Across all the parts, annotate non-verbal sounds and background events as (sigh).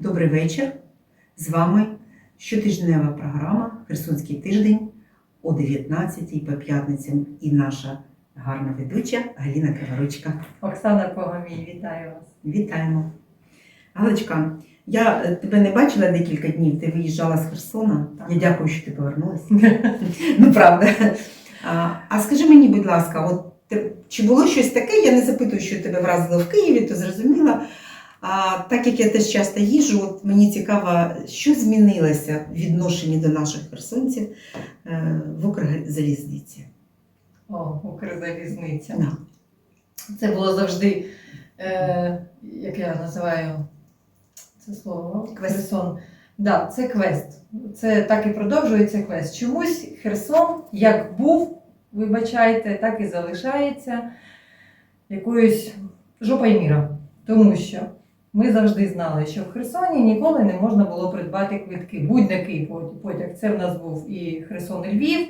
Добрий вечір. З вами щотижнева програма Херсонський тиждень о 19 по п'ятницям і наша гарна ведуча Галіна Криворучка. Оксана Погомій, вітаю вас. Вітаємо. Галочка, я е, тебе не бачила декілька днів, ти виїжджала з Херсона. Так. Я дякую, що ти повернулася. ну, правда. А, а скажи мені, будь ласка, от чи було щось таке? Я не запитую, що тебе вразило в Києві, то зрозуміла. А так як я теж часто їжджу, от мені цікаво, що змінилося в відношенні до наших херсонців е, в Укрзалізниці. О, Укрзалізниця. Да. Це було завжди, е, як я називаю це слово, Квест. Херсон. Да, це квест. Це так і продовжується квест. Чомусь Херсон, як був, вибачайте, так і залишається якоюсь жопою міра. Тому що ми завжди знали, що в Херсоні ніколи не можна було придбати квитки. Будь-який потяг. Це в нас був і Херсон і Львів,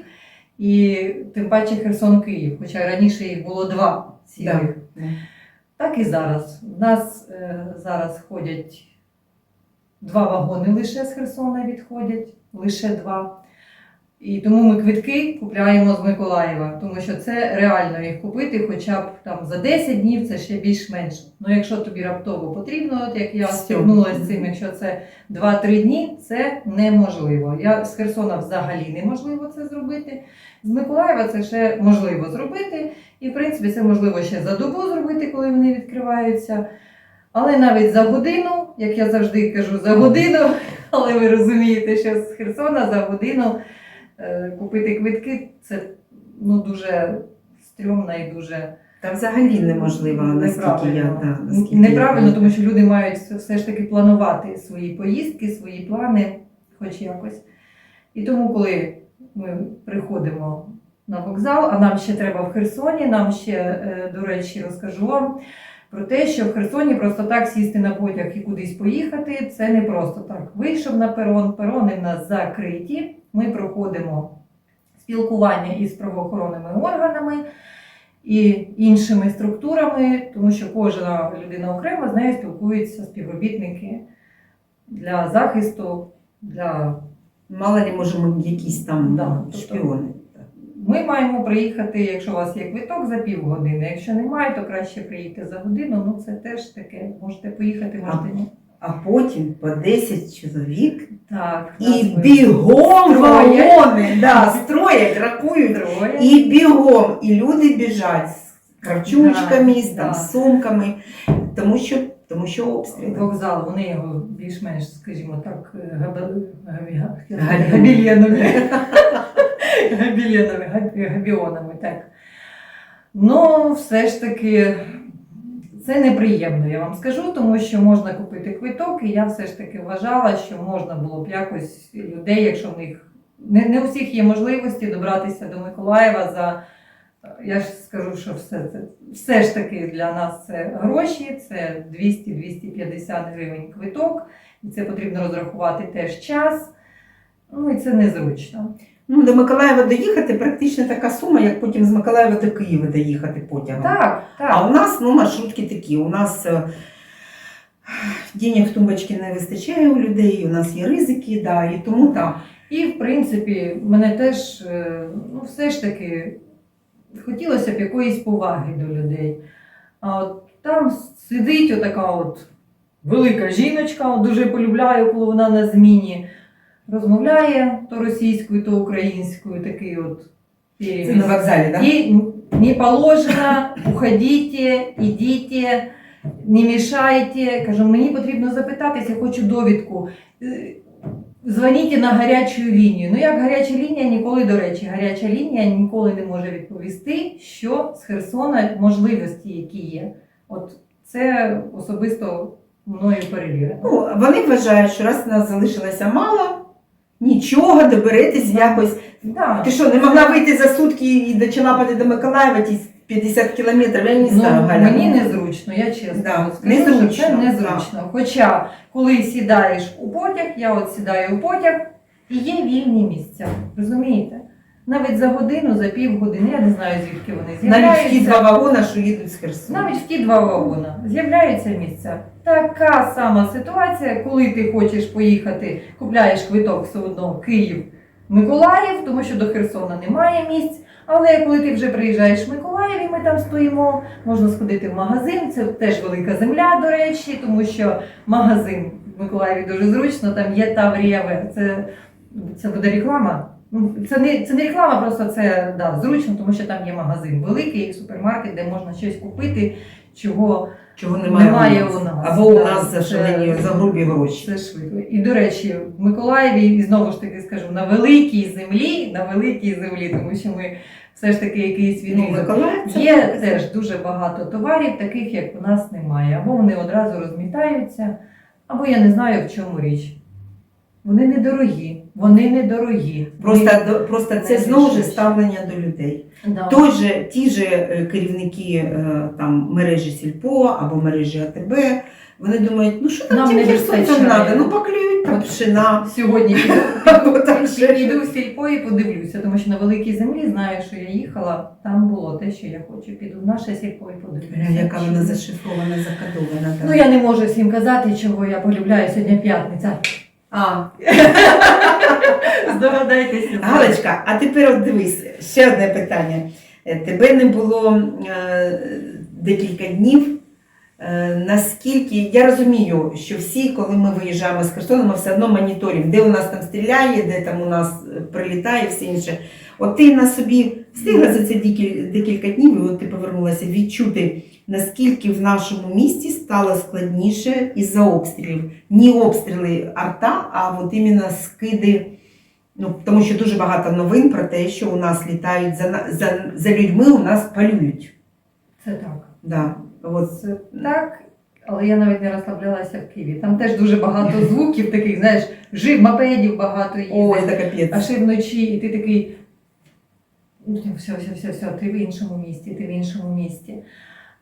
і тим паче Херсон Київ. Хоча раніше їх було два цілих. Да. Так і зараз. У нас е, зараз ходять два вагони лише з Херсона відходять, лише два. І тому ми квитки купляємо з Миколаєва, тому що це реально їх купити хоча б там за 10 днів це ще більш-менш. Ну якщо тобі раптово потрібно, от як я Всьо. стикнулася з цим, якщо це 2-3 дні, це неможливо. Я з Херсона взагалі неможливо це зробити. З Миколаєва це ще можливо зробити. І, в принципі, це можливо ще за добу зробити, коли вони відкриваються. Але навіть за годину, як я завжди кажу, за годину, (laughs) але ви розумієте, що з Херсона за годину купити квитки це ну, дуже стрьомно і дуже Та взагалі неможливо, наскільки я. неправильно. Наскільки неправильно, знаю. тому що люди мають все- все ж таки планувати свої поїздки, свої плани, хоч якось. І тому, коли ми приходимо на вокзал, а нам ще треба в Херсоні, нам ще, е, до речі, розкажу вам про те, що в Херсоні просто так сісти на потяг і кудись поїхати, це не просто так. Вийшов на перон, перони в нас закриті. Ми проходимо спілкування із правоохоронними органами і іншими структурами, тому що кожна людина окремо з нею спілкуються співробітники для захисту, для Мало ли, може, ми якісь там Да, тобто- шпіони. Ми маємо приїхати, якщо у вас є квиток, за півгодини. Якщо немає, то краще приїти за годину. Ну це теж таке. Можете поїхати, можете ні. А потім по 10 чоловік Так, і бігом Троє. вагони, да, строять, рахують. троє. І бігом, і люди біжать з кравчучками, Да, з там, да. сумками, тому що, тому що обстріли. Вокзал, вони його більш-менш, скажімо так, габа- габі- Галінові. габієнові. Габієнові, габі- габіонами, так. Ну, все ж таки, це неприємно, я вам скажу, тому що можна купити квиток, і я все ж таки вважала, що можна було б якось людей, якщо в них не, не всіх є можливості добратися до Миколаєва за. Я ж скажу, що все це все ж таки для нас це гроші, це 200-250 гривень квиток, і це потрібно розрахувати теж час. Ну і це незручно. Ну, до Миколаєва доїхати практично така сума, як потім з Миколаєва до Києва доїхати потягом. Так, так. А у нас ну, маршрутки такі. У нас е, денег в тумбочці не вистачає у людей, у нас є ризики, да, і тому так. І в принципі, мене теж е, ну, все ж таки хотілося б якоїсь поваги до людей. А от там сидить отака от велика жіночка, дуже полюбляю, коли вона на зміні. Розмовляє то російською, то українською, такий от Це на вокзалі, так? И не положено, уходите, ідіть, не мішайте. Кажу, мені потрібно запитатися, хочу довідку. Е, Дзвоніть на гарячу лінію. Ну, як гаряча лінія, ніколи, до речі, гаряча лінія ніколи не може відповісти, що з Херсона можливості, які є. От це особисто мною перевірено. Ну, вони вважають, що раз нас залишилося мало, нічого, доберетесь якось. Да. Ти що, не могла вийти за сутки і дочалапати до Миколаєва ті 50 кілометрів? Я не знаю, Ну, Галя. мені незручно, я чесно Да, скажу, незручно, що це незручно. Хоча, коли сідаєш у потяг, я от сідаю у потяг, і є вільні місця. Розумієте? Навіть за годину, за півгодини, я не знаю, звідки вони Навіть в ті два вагона, що їдуть з Херсона. Навіть в ті два вагона з'являються місця. Така сама ситуація, коли ти хочеш поїхати, купляєш квиток все одно Київ, Миколаїв, тому що до Херсона немає місць. Але коли ти вже приїжджаєш в Миколаїв, і ми там стоїмо, можна сходити в магазин. Це теж велика земля, до речі, тому що магазин в Миколаєві дуже зручно, там є Таврія Це, це буде реклама. Ну, це не, це не реклама, просто це да, зручно, тому що там є магазин великий, супермаркет, де можна щось купити, чого Чого немає, Немає у нас. Або у нас за це- шалені, за грубі гроші. все швидко. І до речі, в Миколаєві, і знову ж таки скажу, на великій землі, на великій землі, тому що ми все ж таки якийсь Ну, відрізок. Миколаїв це Є теж дуже багато товарів, таких як у нас немає. Або вони одразу розмітаються, або я не знаю в чому річ. Вони недорогі, вони недорогі. Просто, до- просто це знову ж ставлення до людей. Да. Той же, ті же е, керівники е, там, мережі Сільпо або мережі АТБ, вони думають, ну що там тим херсонцям треба, ну поклюють там пшена. Сьогодні (laughs) піду, в сільпо і подивлюся, тому що на великій землі знаю, що я їхала, там було те, що я хочу. Піду в наше сільпо і подивлюся. Яка вона зашифрована, закодована. Ну я не можу всім казати, чого я полюбляю сьогодні п'ятниця. А, (laughs) Здогадайтеся. Галочка, а тепер от дивись, ще одне питання. Е, Тебе не було е, декілька днів. Е, наскільки я розумію, що всі, коли ми виїжджаємо з Херсона, ми все одно моніторимо, де у нас там стріляє, де там у нас е, прилітає, все інше. От ти на собі встигла за це декілька днів, і от ти повернулася відчути, наскільки в нашому місті стало складніше із-за обстрілів. Ні обстріли арта, а от іменно скиди. Ну, тому що дуже багато новин про те, що у нас літають за, за, за людьми, у нас полюють. Це так. Да. От. Це так. Але я навіть не розслаблялася в Києві. Там теж дуже багато (laughs) звуків таких, знаєш, жив, мопедів багато Ой, їздить. це капець. А ще вночі, і ти такий. «Ну, Все, все, все, все, ти в іншому місті, ти в іншому місті.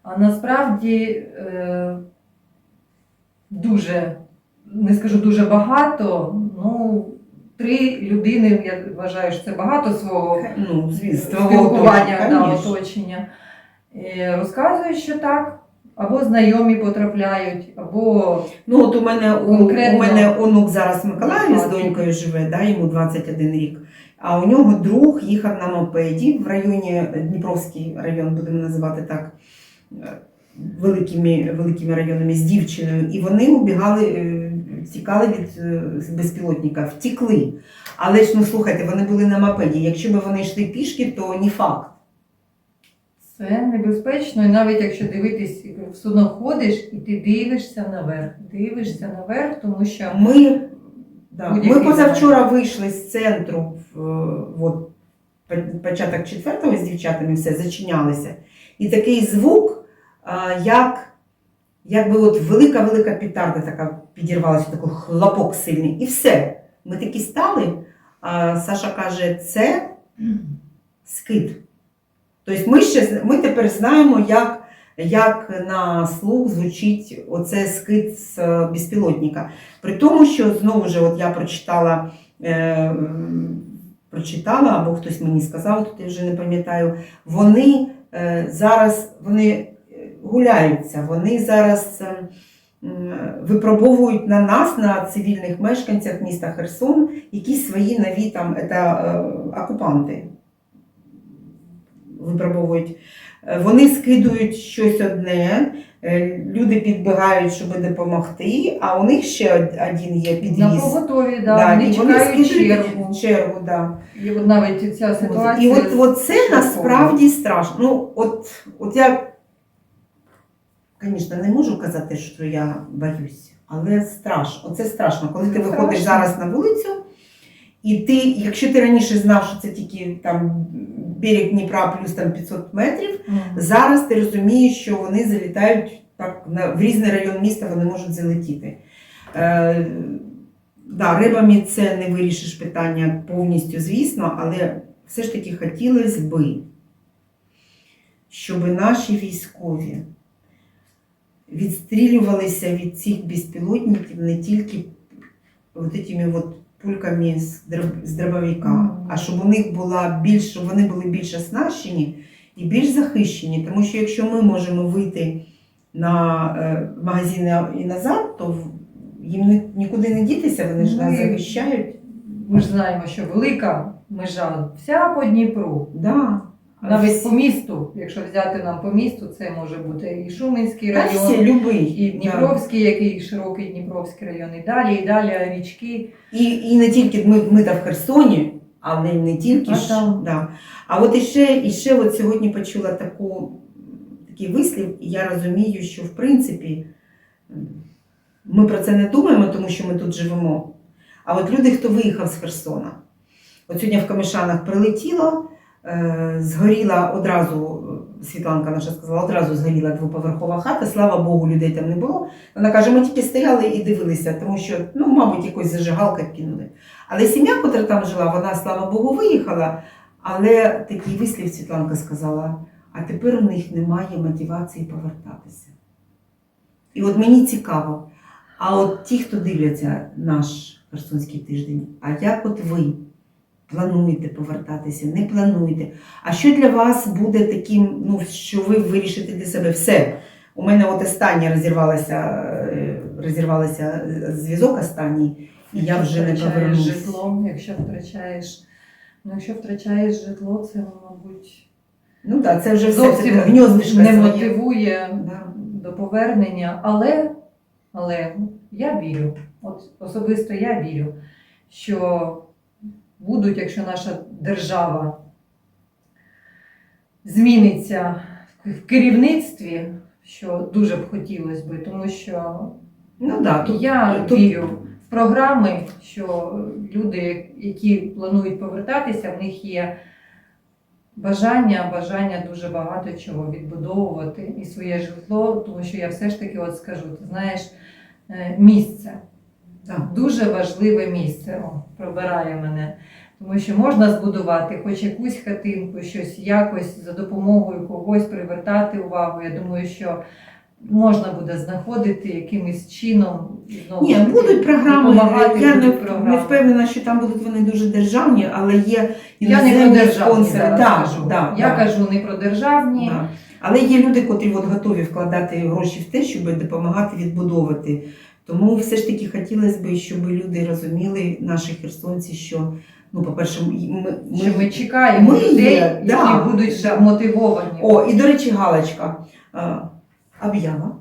А насправді е, дуже, не скажу дуже багато, ну, три людини, я вважаю, що це багато свого Ну, звісно, спілкування конечно. оточення. Е, Розказують, що так. Або знайомі потрапляють, або Ну, от у мене, у, у мене онук зараз в Миколаєві з донькою живе, да, йому 21 рік. А у нього друг їхав на мопеді в районі, Дніпровський район, будемо називати так, е, великими, великими районами з дівчиною. І вони убігали, е, тікали від е, безпілотника, втікли. Але ж, ну слухайте, вони були на мопеді. Якщо б вони йшли пішки, то не факт. це небезпечно. І навіть якщо дивитись, все одно ходиш і ти дивишся наверх, дивишся наверх, тому що Ми, да, ми позавчора вийшли з центру, в, от, початок четвертого з дівчатами все зачинялися. І такий звук, як, якби от велика-велика петарда така підірвалася, такий хлопок сильний, і все. Ми такі стали. А Саша каже, це скид. Тобто ми, ще, ми тепер знаємо, як, як на слух звучить оце скид з е, безпілотника. При тому, що знову ж от я прочитала, е, прочитала, або хтось мені сказав, тут я вже не пам'ятаю, вони е, зараз вони е, гуляються, вони зараз е, випробовують на нас, на цивільних мешканцях міста Херсон, якісь свої нові там это, е, окупанти. Випробовують. Е, Вони скидують щось одне, е, люди підбігають, щоб допомогти, а у них ще один є на підвіз. поготові, да, Да, вони і вони чекають чергу. чергу да. І от навіть ця ситуація. І от, от це насправді страшно. Ну, от, от я, звісно, не можу казати, що я боюсь, але страшно. Оце страшно. Коли ти Це виходиш зараз на вулицю, і ти, якщо ти раніше знав, що це тільки там берег Дніпра плюс там 500 метрів. Зараз ти розумієш, що вони залітають так, на, в різний район міста, вони можуть залетіти. Е, да, рибами це не вирішиш питання повністю, звісно, але все ж таки хотілося би, щоб наші військові відстрілювалися від цих безпілотників не тільки от этими от пульками з, з дробовика, а щоб у них була більш, щоб вони були більш оснащені і більш захищені. Тому що якщо ми можемо вийти на е, магазини і назад, то їм нікуди не дітися, вони ж нас захищають. Ми ж знаємо, що велика межа вся по Дніпру. Да. Навіть по місту, якщо взяти нам по місту, це може бути і Шуменський Та всі, район, любий. і да. Дніпровський, який широкий Дніпровський район, і далі, і далі річки. І, і не тільки ми, ми в Херсоні, але не тільки А ж. там? Да. А от іще, іще от сьогодні почула таку, такий вислів, і я розумію, що в принципі ми про це не думаємо, тому що ми тут живемо. А от люди, хто виїхав з Херсона, от сьогодні в Камишанах прилетіло, згоріла одразу, е, Світланка наша сказала, одразу згоріла двоповерхова хата, слава Богу, людей там не було. Вона каже, ми тільки стояли і дивилися, тому що, ну, мабуть, якось зажигалка кинули. Але сім'я, котра там жила, вона, слава Богу, виїхала. Але такий вислів Світланка сказала: а тепер у них немає мотивації повертатися. І от мені цікаво, а от ті, хто дивляться наш Херсонський тиждень, а як от ви плануєте повертатися, не плануєте? А що для вас буде таким, ну, що ви вирішите для себе все? У мене от останнє розірвалося, е, розірвалося зв'язок останній, і я вже не повернусь. житло, якщо втрачаєш, ну, якщо втрачаєш житло, це, мабуть, Ну так, це вже все зовсім це не мотивує Да. до повернення, але, але я вірю, от особисто я вірю, що будуть, якщо наша держава зміниться в керівництві, що дуже б хотілося би, тому що Ну да, тут, я тут- вірю в програми, що люди, які планують повертатися, в них є бажання, бажання дуже багато чого відбудовувати і своє житло, тому що я все ж таки от скажу, ти знаєш, е, місце. Да. Дуже важливе місце о, пробирає мене. Тому що можна збудувати хоч якусь хатинку, щось якось за допомогою когось привертати увагу. Я думаю, що можна буде знаходити якимось чином знову Ні, таки, будуть програми. Я не, програми. не впевнена, що там будуть вони дуже державні, але є Я не про державні зараз Да, кажу. да, Я да, кажу не про державні. да. Але є люди, котрі от готові вкладати гроші в те, щоб допомагати відбудовувати. Тому все ж таки хотілося б, щоб люди розуміли, наші херсонці, що, ну, по-перше, ми, ми, Що ми чекаємо ми людей, є, які да, будуть да. мотивовані. О, і до речі, галочка. Об'ява.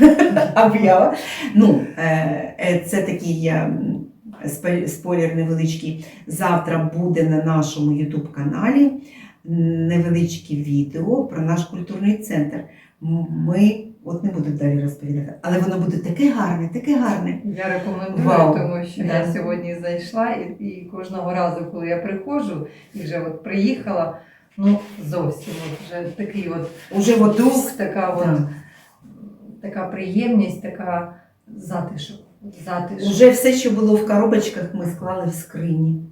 (laughs) Об'ява. Ну, е, е, це такий спойлер невеличкий. Завтра буде на нашому YouTube каналі невеличке відео про наш культурний центр. Ми, от не буду далі розповідати, але воно буде таке гарне, таке гарне. Я рекомендую, Вау. тому що Да. я сьогодні зайшла і, і кожного разу, коли я приходжу і вже от приїхала, ну зовсім от вже такий от Уже от дух, така от Да. така приємність, така затишок. затишок. Уже все, що було в коробочках, ми склали в скрині.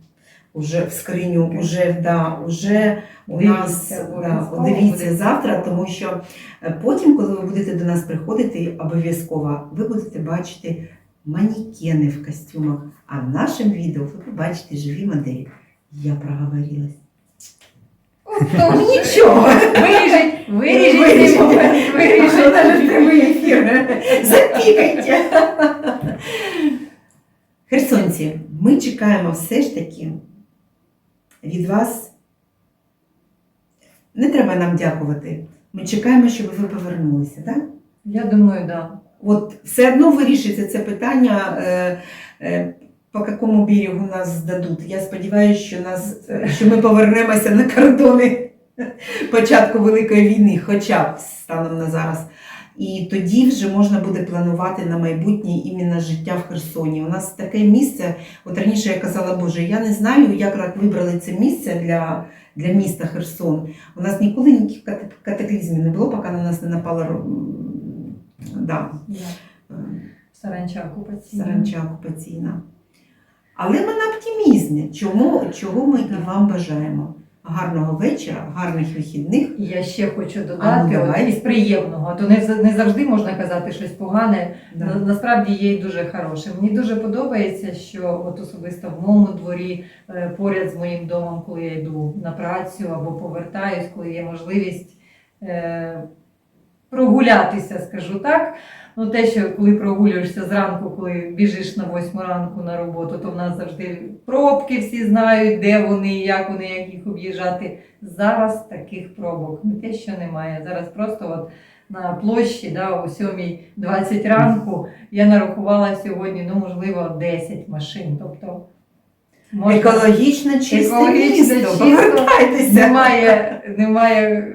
Уже в скриню, уже, да, уже у нас да, дивіться завтра, тому що е, потім, коли ви будете до нас приходити, обов'язково ви будете бачити манікени в костюмах. А в нашому відео ви побачите живі моделі. Я проговорилась. (laughs) Нічого. Виріжіть, виріжіть Виріжіть. навіть прямий ефір. Запікайте. (laughs) Херсонці, ми чекаємо все ж таки від вас. Не треба нам дякувати. Ми чекаємо, щоб ви повернулися. Так? Я думаю, да. От все одно вирішиться це питання, е, е, по якому берегу нас здадуть. Я сподіваюся, що, нас, е, що ми повернемося на кордони (laughs) початку Великої війни, хоча б станом на зараз. І тоді вже можна буде планувати на майбутнє іменно життя в Херсоні. У нас таке місце, от раніше я казала, Боже, я не знаю, як вибрали це місце для, для міста Херсон. У нас ніколи ніяких ката- катаклізмів не було, поки на нас не напала да, Да. е, Саранча окупаційна. саранча окупаційна. Але ми на оптимізмі, чому, чого ми і вам бажаємо. Гарного вечора, гарних вихідних. І я ще хочу А, ну, додати давай. із приємного, то не, не завжди можна казати щось погане. На- Насправді є й дуже хороше. Мені дуже подобається, що от особисто в моєму дворі, е, поряд з моїм домом, коли я йду на працю або повертаюсь, коли є можливість е, прогулятися, скажу так. Ну, те, що коли прогулюєшся зранку, коли біжиш на восьму ранку на роботу, то в нас завжди пробки всі знають, де вони, як вони, як їх об'їжджати. Зараз таких пробок не те, що немає. Зараз просто от на площі, да, о 7.20 ранку я нарахувала сьогодні, ну, можливо, 10 машин. Тобто можна- Екологічно чисте Екологічно місто. чисто. Повертайтеся. немає, немає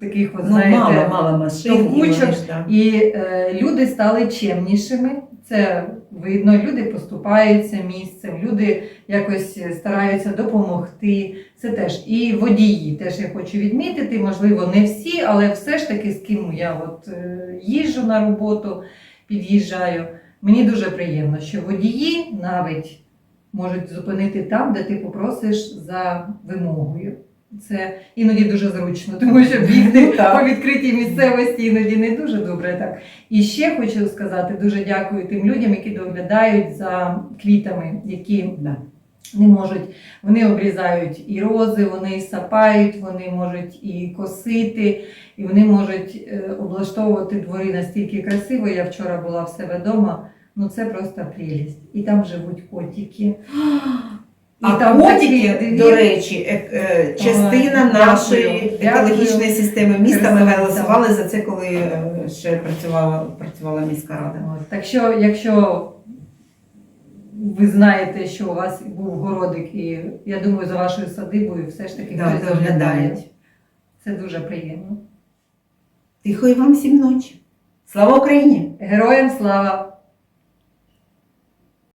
таких, от, Ну, знаєте, мало, мало машин. і товкучок. да. і е, люди стали чемнішими. Це видно, люди поступаються місцем, люди якось стараються допомогти. Це теж і водії. Теж я хочу відмітити, можливо, не всі, але все ж таки з ким я от е, їжджу на роботу, під'їжджаю. Мені дуже приємно, що водії навіть можуть зупинити там, де ти попросиш за вимогою. Це іноді дуже зручно, тому що бігти Ну, по відкритій місцевості іноді не дуже добре так. І ще хочу сказати дуже дякую тим людям, які доглядають за квітами, які Да. не можуть. Вони обрізають і рози, вони сапають, вони можуть і косити, і вони можуть е, облаштовувати двори настільки красиво. Я вчора була в себе вдома. Ну це просто прелість. І там живуть котики. (gasps) (gasps) І А там котики, такі до речі, е- е, частина Дякую, нашої дякую. екологічної системи міста. Ми голосували за це, коли е, ще працювала, працювала міська рада. От. Так що, якщо ви знаєте, що у вас був городик, і я думаю, за вашою садибою все ж таки Да, хтось доглядають. доглядає. Це дуже приємно. Тихої вам всім ночі. Слава Україні! Героям слава!